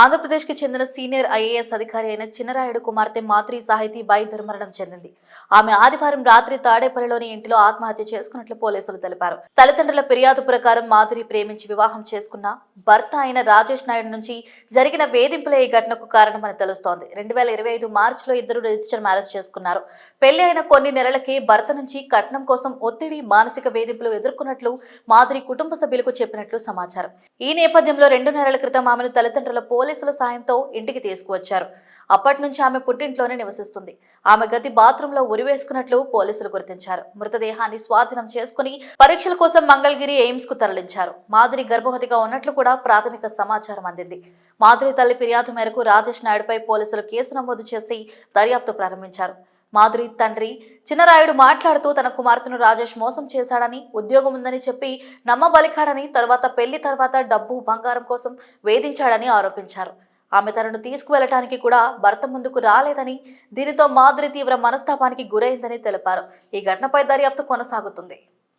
ఆంధ్రప్రదేశ్కి చెందిన senior IAS అధికారి అయిన చిన్నరాయుడు కుమార్తె మాతృ సాహితీ బాయి దుర్మరణం చెందింది. ఆమె ఆదివారం రాత్రి తాడేపల్లిలోని ఇంటిలో ఆత్మహత్య చేసుకున్నట్లు పోలీసులు తెలిపారు. తల్లిదండ్రుల ఫిర్యాదు ప్రకారం మాధురి ప్రేమించి వివాహం చేసుకున్న భర్త అయిన రాజేష్ నాయుడు నుంచి జరిగిన వేధింపులే ఈ ఘటనకు కారణమని తెలుస్తోంది. రెండు వేల ఇరవై ఐదు మార్చిలో ఇద్దరు రిజిస్టర్ మ్యారేజ్ చేసుకున్నారు. పెళ్ళి అయిన కొన్ని నెలలకే భర్త నుంచి కట్నం కోసం ఒత్తిడి మానసిక వేధింపులు ఎదుర్కొన్నట్లు మాధురి కుటుంబ సభ్యులకు చెప్పినట్లు సమాచారం. ఈ నేపథ్యంలో రెండు నెలల క్రితం ఆమెను తల్లిదండ్రుల పోలీసుల సాయంతో ఇంటికి తీసుకువచ్చారు. అప్పటి నుంచి ఆమె పుట్టింట్లోనే నివసిస్తుంది. ఆమె గది బాత్రూంలో ఉరివేసుకున్నట్లు పోలీసులు గుర్తించారు. మృతదేహాన్ని స్వాధీనం చేసుకుని పరీక్షల కోసం మంగళగిరి ఎయిమ్స్కు తరలించారు. మాధురి గర్భవతిగా ఉన్నట్లు కూడా ప్రాథమిక సమాచారం అందింది. మాధురి తల్లి ఫిర్యాదు మేరకు రాజేష్ నాయుడుపై పోలీసులు కేసు నమోదు చేసి దర్యాప్తు ప్రారంభించారు. మాధురి తండ్రి చిన్నరాయుడు మాట్లాడుతూ తన కుమార్తెను రాజేష్ మోసం చేశాడని ఉద్యోగం ఉందని చెప్పి నమ్మబలికాడని తర్వాత పెళ్ళి తర్వాత డబ్బు బంగారం కోసం వేధించాడని ఆరోపించారు. ఆమె తనను తీసుకువెళ్ళటానికి కూడా భర్త ముందుకు రాలేదని దీనితో మాధురి తీవ్ర మనస్తాపానికి గురైందని తెలిపారు. ఈ ఘటనపై దర్యాప్తు కొనసాగుతుంది.